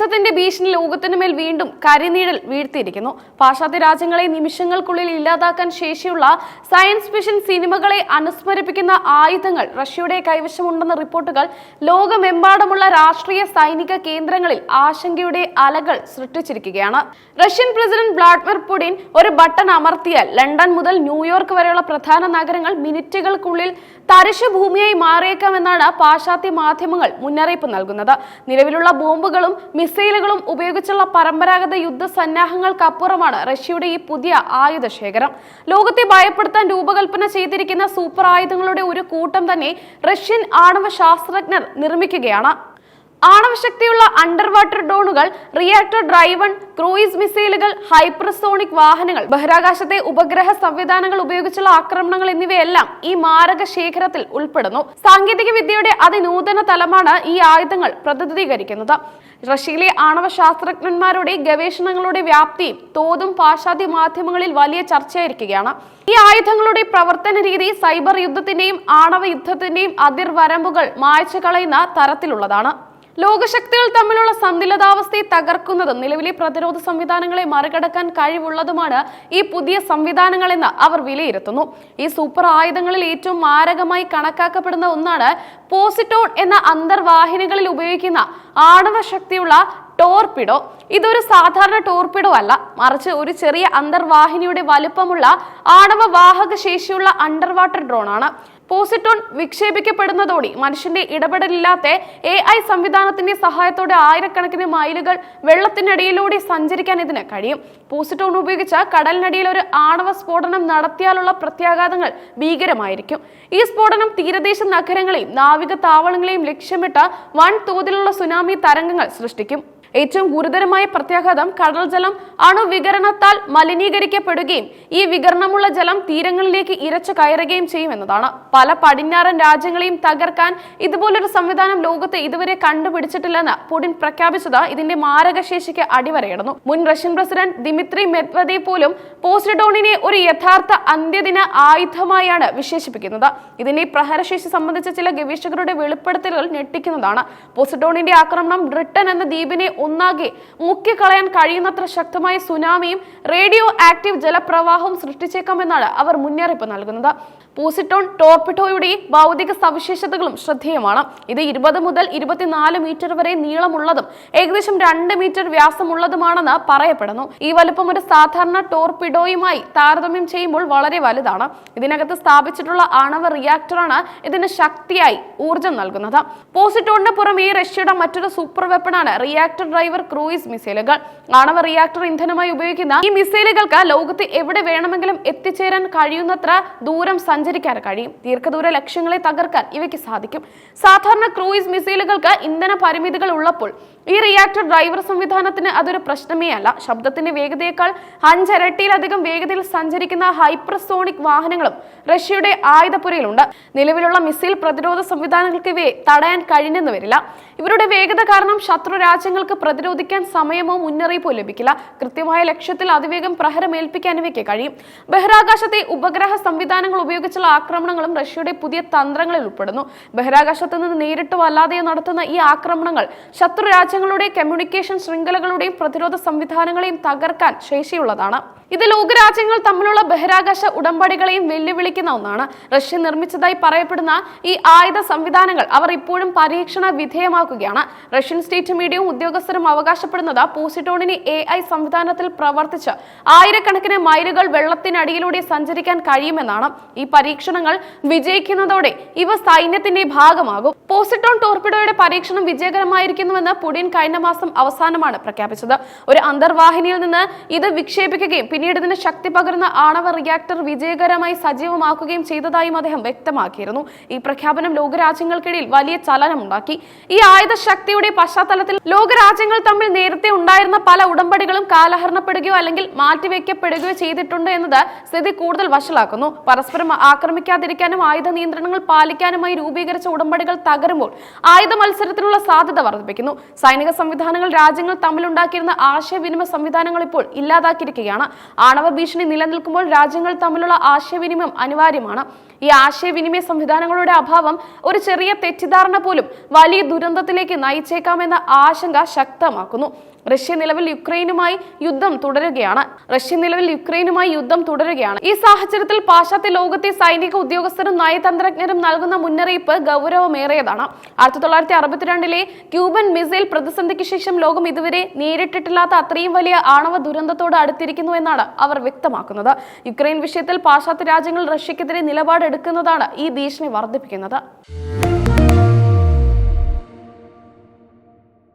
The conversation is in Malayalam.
യുദ്ധത്തിന്റെ ഭീഷണി ലോകത്തിനു മേൽ വീണ്ടും കരിനീഴൽ വീഴ്ത്തിയിരിക്കുന്നു. പാശ്ചാത്യ രാജ്യങ്ങളെ നിമിഷങ്ങൾക്കുള്ളിൽ ഇല്ലാതാക്കാൻ ശേഷിയുള്ള സയൻസ് ഫിഷൻ സിനിമകളെ അനുസ്മരിപ്പിക്കുന്ന ആയുധങ്ങൾ റഷ്യയുടെ കൈവശമുണ്ടെന്ന റിപ്പോർട്ടുകൾ ലോകമെമ്പാടുമുള്ള രാഷ്ട്രീയ സൈനിക കേന്ദ്രങ്ങളിൽ ആശങ്കയുടെ അലകൾ സൃഷ്ടിച്ചിരിക്കുകയാണ്. റഷ്യൻ പ്രസിഡന്റ് വ്ളാഡിമിർ പുടിൻ ഒരു ബട്ടൺ അമർത്തിയാൽ ലണ്ടൻ മുതൽ ന്യൂയോർക്ക് വരെയുള്ള പ്രധാന നഗരങ്ങൾ മിനിറ്റുകൾക്കുള്ളിൽ തരിശു ഭൂമിയായി മാറിയേക്കാമെന്നാണ് പാശ്ചാത്യ മാധ്യമങ്ങൾ മുന്നറിയിപ്പ് നൽകുന്നത്. നിലവിലുള്ള ബോംബുകളും മിസൈലുകളും ഉപയോഗിച്ചുള്ള പരമ്പരാഗത യുദ്ധ സന്നാഹങ്ങൾക്കപ്പുറമാണ് റഷ്യയുടെ ഈ പുതിയ ആയുധ ശേഖരം. ലോകത്തെ ഭയപ്പെടുത്താൻ രൂപകൽപ്പന ചെയ്തിരിക്കുന്ന സൂപ്പർ ആയുധങ്ങളുടെ ഒരു കൂട്ടം തന്നെ റഷ്യൻ ആണവ ശാസ്ത്രജ്ഞർ നിർമ്മിക്കുകയാണ്. ആണവശക്തിയുള്ള അണ്ടർ വാട്ടർ ഡ്രോണുകൾ റിയാക്ടർ ഡ്രൈവൺ ക്രൂയിസ് മിസൈലുകൾ ഹൈപ്പർസോണിക് വാഹനങ്ങൾ ബഹിരാകാശത്തെ ഉപഗ്രഹ സംവിധാനങ്ങൾ ഉപയോഗിച്ചുള്ള ആക്രമണങ്ങൾ എന്നിവയെല്ലാം ഈ മാരക ശേഖരത്തിൽ ഉൾപ്പെടുന്നു. സാങ്കേതിക വിദ്യയുടെ അതിനൂതന തലമാണ് ഈ ആയുധങ്ങൾ പ്രതിനിധീകരിക്കുന്നത്. റഷ്യയിലെ ആണവ ശാസ്ത്രജ്ഞന്മാരുടെ ഗവേഷണങ്ങളുടെ വ്യാപ്തിയും തോതും പാശ്ചാത്യ മാധ്യമങ്ങളിൽ വലിയ ചർച്ചയായിരിക്കുകയാണ്. ഈ ആയുധങ്ങളുടെ പ്രവർത്തന രീതി സൈബർ യുദ്ധത്തിന്റെയും ആണവ യുദ്ധത്തിന്റെയും അതിർവരമ്പുകൾ മായ്ച്ചു കളയുന്ന തരത്തിലുള്ളതാണ്. ലോകശക്തികൾ തമ്മിലുള്ള സന്തുലിതാവസ്ഥയെ തകർക്കുന്നതും നിലവിലെ പ്രതിരോധ സംവിധാനങ്ങളെ മറികടക്കാൻ കഴിവുള്ളതുമാണ് ഈ പുതിയ സംവിധാനങ്ങളെന്ന് അവർ വിലയിരുത്തുന്നു. ഈ സൂപ്പർ ആയുധങ്ങളിൽ ഏറ്റവും മാരകമായി കണക്കാക്കപ്പെടുന്ന ഒന്നാണ് പോസിറ്റോൺ എന്ന അന്തർവാഹിനികളിൽ ഉപയോഗിക്കുന്ന ആണവ ശക്തിയുള്ള ടോർപിഡോ. ഇതൊരു സാധാരണ ടോർപിഡോ അല്ല. മറിച്ച് ഒരു ചെറിയ അന്തർവാഹിനിയുടെ വലുപ്പമുള്ള ആണവ വാഹക ശേഷിയുള്ള അണ്ടർ വാട്ടർ ഡ്രോൺ ആണ് പോസിറ്റോൺ വിക്ഷേപിക്കപ്പെടുന്നതോടെ മനുഷ്യന്റെ ഇടപെടലില്ലാത്ത എ ഐ സംവിധാനത്തിന്റെ സഹായത്തോടെ ആയിരക്കണക്കിന് മൈലുകൾ വെള്ളത്തിനടിയിലൂടെ സഞ്ചരിക്കാൻ ഇതിന് കഴിയും. പോസിറ്റോൺ ഉപയോഗിച്ച് കടലിനടിയിൽ ഒരു ആണവ സ്ഫോടനം നടത്തിയാലുള്ള പ്രത്യാഘാതങ്ങൾ ഭീകരമായിരിക്കും. ഈ സ്ഫോടനം തീരദേശ നഗരങ്ങളെയും നാവിക താവളങ്ങളെയും ലക്ഷ്യമിട്ട് വൻ തോതിലുള്ള സുനാമി തരംഗങ്ങൾ സൃഷ്ടിക്കും. ഏറ്റവും ഗുരുതരമായ പ്രത്യാഘാതം കടൽ ജലം അണുവികരണത്താൽ മലിനീകരിക്കപ്പെടുകയും ഈ വികരണമുള്ള ജലം തീരങ്ങളിലേക്ക് ഇരച്ചു കയറുകയും ചെയ്യുമെന്നതാണ്. പല പടിഞ്ഞാറൻ രാജ്യങ്ങളെയും തകർക്കാൻ ഇതുപോലൊരു സംവിധാനം ലോകത്ത് ഇതുവരെ കണ്ടുപിടിച്ചിട്ടില്ലെന്ന് പുടിൻ പ്രഖ്യാപിച്ചത് ഇതിന്റെ മാരകശേഷിക്ക് അടിവരയിടുന്നു. മുൻ റഷ്യൻ പ്രസിഡന്റ് ദിമിത്രി മെദ്വദേ പോലും പോസിഡോണിനെ ഒരു യഥാർത്ഥ അന്ത്യദിന ആയുധമായാണ് വിശേഷിപ്പിക്കുന്നത്. ഇതിന്റെ പ്രഹരശേഷി സംബന്ധിച്ച ചില ഗവേഷകരുടെ വെളിപ്പെടുത്തലുകൾ ഞെട്ടിക്കുന്നതാണ്. പോസിഡോണിന്റെ ആക്രമണം ബ്രിട്ടൻ എന്ന ദ്വീപിനെ ഒന്നാകെ മുക്കിക്കളയാൻ കഴിയുന്നത്ര ശക്തമായ സുനാമിയും റേഡിയോ ആക്റ്റീവ് ജലപ്രവാഹവും സൃഷ്ടിച്ചേക്കാമെന്നാണ് അവർ മുന്നറിയിപ്പ് നൽകുന്നത്. പൂസിറ്റോൺ ടോർപിഡോയുടെ ഭൗതിക സവിശേഷതകളും ശ്രദ്ധേയമാണ്. ഇത് ഇരുപത് മുതൽ ഇരുപത്തിനാല് മീറ്റർ വരെ നീളമുള്ളതും ഏകദേശം രണ്ട് മീറ്റർ വ്യാസമുള്ളതുമാണെന്ന് പറയപ്പെടുന്നു. ഈ വലുപ്പം ഒരു സാധാരണ ടോർപിഡോയുമായി താരതമ്യം ചെയ്യുമ്പോൾ വളരെ വലുതാണ്. ഇതിനകത്ത് സ്ഥാപിച്ചിട്ടുള്ള ആണവ റിയാക്ടറാണ് ഇതിന് ശക്തിയായി ഊർജം നൽകുന്നത്. പോസിറ്റോണിന് പുറമെ റഷ്യയുടെ മറ്റൊരു സൂപ്പർ വെപ്പണാണ് റിയാക്ടർ ഡ്രൈവർ ക്രൂയിസ് മിസൈലുകൾ. ആണവ റിയാക്ടർ ഇന്ധനമായി ഉപയോഗിക്കുന്ന ഈ മിസൈലുകൾക്ക് ലോകത്ത് എവിടെ വേണമെങ്കിലും എത്തിച്ചേരാൻ കഴിയുന്നത്ര ദൂരം സഞ്ചരിക്കാൻ കഴിയും. ദീർഘദൂര ലക്ഷ്യങ്ങളെ തകർക്കാൻ ഇവയ്ക്ക് സാധിക്കും. സാധാരണ ക്രൂയിസ് മിസൈലുകൾക്ക് ഇന്ധന പരിമിതികൾ ഉള്ളപ്പോൾ ഈ റിയാക്ടർ ഡ്രൈവർ സംവിധാനത്തിന് അതൊരു പ്രശ്നമേ അല്ല. ശബ്ദത്തിന്റെ വേഗതയേക്കാൾ അഞ്ചരട്ടിയിലധികം വേഗതയിൽ സഞ്ചരിക്കുന്ന ഹൈപ്പർസോണിക് വാഹനങ്ങളും റഷ്യയുടെ ആയുധപ്പുരയിലുണ്ട്. നിലവിലുള്ള മിസൈൽ പ്രതിരോധ സംവിധാനങ്ങൾക്ക് ഇവയെ തടയാൻ കഴിഞ്ഞെന്ന് വരില്ല. ഇവരുടെ വേഗത കാരണം ശത്രു രാജ്യങ്ങൾക്ക് പ്രതിരോധിക്കാൻ സമയമോ മുന്നറിയിപ്പോ ലഭിക്കില്ല. കൃത്യമായ ലക്ഷ്യത്തിൽ അതിവേഗം പ്രഹരമേൽപ്പിക്കാൻ ഇവയ്ക്ക് കഴിയും. ബഹിരാകാശത്തെ ഉപഗ്രഹ സംവിധാനങ്ങൾ ഉപയോഗിച്ചുള്ള ആക്രമണങ്ങളും റഷ്യയുടെ പുതിയ തന്ത്രങ്ങളിൽ ഉൾപ്പെടുന്നു. ബഹിരാകാശത്ത് നിന്ന് നേരിട്ടോ അല്ലാതെയോ നടത്തുന്ന ഈ ആക്രമണങ്ങൾ ശത്രു രാജ്യങ്ങളുടെ കമ്മ്യൂണിക്കേഷൻ ശൃംഖലകളുടെയും പ്രതിരോധ സംവിധാനങ്ങളെയും തകർക്കാൻ ശേഷിയുള്ളതാണ്. ഇത് ലോകരാജ്യങ്ങൾ തമ്മിലുള്ള ബഹിരാകാശ ഉടമ്പടികളെയും വെല്ലുവിളിക്കുന്ന ഒന്നാണ്. റഷ്യ നിർമ്മിച്ചതായി പറയപ്പെടുന്ന ഈ ആയുധ സംവിധാനങ്ങൾ അവർ ഇപ്പോഴും പരീക്ഷണ വിധേയമാക്കുകയാണ്. റഷ്യൻ സ്റ്റേറ്റ് മീഡിയയും ഉദ്യോഗസ്ഥരും അവകാശപ്പെടുന്നത് പോസിറ്റോണിന് എ ഐ സംവിധാനത്തിൽ പ്രവർത്തിച്ച് ആയിരക്കണക്കിന് മൈലുകൾ വെള്ളത്തിനടിയിലൂടെ സഞ്ചരിക്കാൻ കഴിയുമെന്നാണ് ഈ പരീക്ഷണങ്ങൾ വിജയിക്കുന്നതോടെ ഇവ സൈന്യത്തിന്റെ ഭാഗമാകും. പോസിറ്റോൺ ടോർപിഡോയുടെ പരീക്ഷണം വിജയകരമായിരിക്കുന്നുവെന്ന് പുടിൻ കഴിഞ്ഞ മാസം അവസാനമാണ് പ്രഖ്യാപിച്ചത്. ഒരു അന്തർവാഹിനിയിൽ നിന്ന് ഇത് വിക്ഷേപിക്കുകയും പിന്നീട് ഇതിന് ശക്തി പകരുന്ന ആണവ റിയാക്ടർ വിജയകരമായി സജീവമാക്കുകയും ചെയ്തതായും അദ്ദേഹം വ്യക്തമാക്കിയിരുന്നു. ഈ പ്രഖ്യാപനം ലോകരാജ്യങ്ങൾക്കിടയിൽ വലിയ ചലനമുണ്ടാക്കി. ഈ ആയുധ ശക്തിയുടെ പശ്ചാത്തലത്തിൽ ലോകരാജ്യങ്ങൾ തമ്മിൽ നേരത്തെ ഉണ്ടായിരുന്ന പല ഉടമ്പടികളും കാലഹരണപ്പെടുകയോ അല്ലെങ്കിൽ മാറ്റിവെക്കപ്പെടുകയോ ചെയ്തിട്ടുണ്ട് എന്നത് സ്ഥിതി കൂടുതൽ വഷളാക്കുന്നു. പരസ്പരം ആക്രമിക്കാതിരിക്കാനും ആയുധ നിയന്ത്രണങ്ങൾ പാലിക്കാനുമായി രൂപീകരിച്ച ഉടമ്പടികൾ തകരുമ്പോൾ ആയുധ മത്സരത്തിനുള്ള സാധ്യത വർദ്ധിപ്പിക്കുന്നു. സൈനിക സംവിധാനങ്ങൾ രാജ്യങ്ങൾ തമ്മിലുണ്ടാക്കിയിരുന്ന ആശയവിനിമയ സംവിധാനങ്ങൾ ഇപ്പോൾ ഇല്ലാതാക്കിയിരിക്കുകയാണ്. ആണവ ഭീഷണി നിലനിൽക്കുമ്പോൾ രാജ്യങ്ങൾ തമ്മിലുള്ള ആശയവിനിമയം അനിവാര്യമാണ്. ഈ ആശയവിനിമയ സംവിധാനങ്ങളുടെ അഭാവം ഒരു ചെറിയ തെറ്റിദ്ധാരണ പോലും വലിയ ദുരന്തത്തിലേക്ക് നയിച്ചേക്കാമെന്ന ആശങ്ക ശക്തമാക്കുന്നു. റഷ്യ നിലവിൽ യുക്രൈനുമായി യുദ്ധം തുടരുകയാണ്. റഷ്യ നിലവിൽ യുക്രൈനുമായി യുദ്ധം തുടരുകയാണ്. ഈ സാഹചര്യത്തിൽ പാശ്ചാത്യ ലോകത്തെ സൈനിക ഉദ്യോഗസ്ഥരും നയതന്ത്രജ്ഞരും നൽകുന്ന മുന്നറിയിപ്പ് ഗൗരവമേറിയതാണ്. ആയിരത്തി തൊള്ളായിരത്തി അറുപത്തിരണ്ടിലെ ക്യൂബൻ മിസൈൽ പ്രതിസന്ധിക്ക് ശേഷം ലോകം ഇതുവരെ നേരിട്ടിട്ടില്ലാത്ത അത്രയും വലിയ ആണവ ദുരന്തത്തോട് അടുത്തിരിക്കുന്നു എന്നാണ് അവർ വ്യക്തമാക്കുന്നത്. യുക്രൈൻ വിഷയത്തിൽ പാശ്ചാത്യ രാജ്യങ്ങൾ റഷ്യക്കെതിരെ നിലപാടെടുക്കുന്നതാണ് ഈ ഭീഷണി വർദ്ധിപ്പിക്കുന്നത്.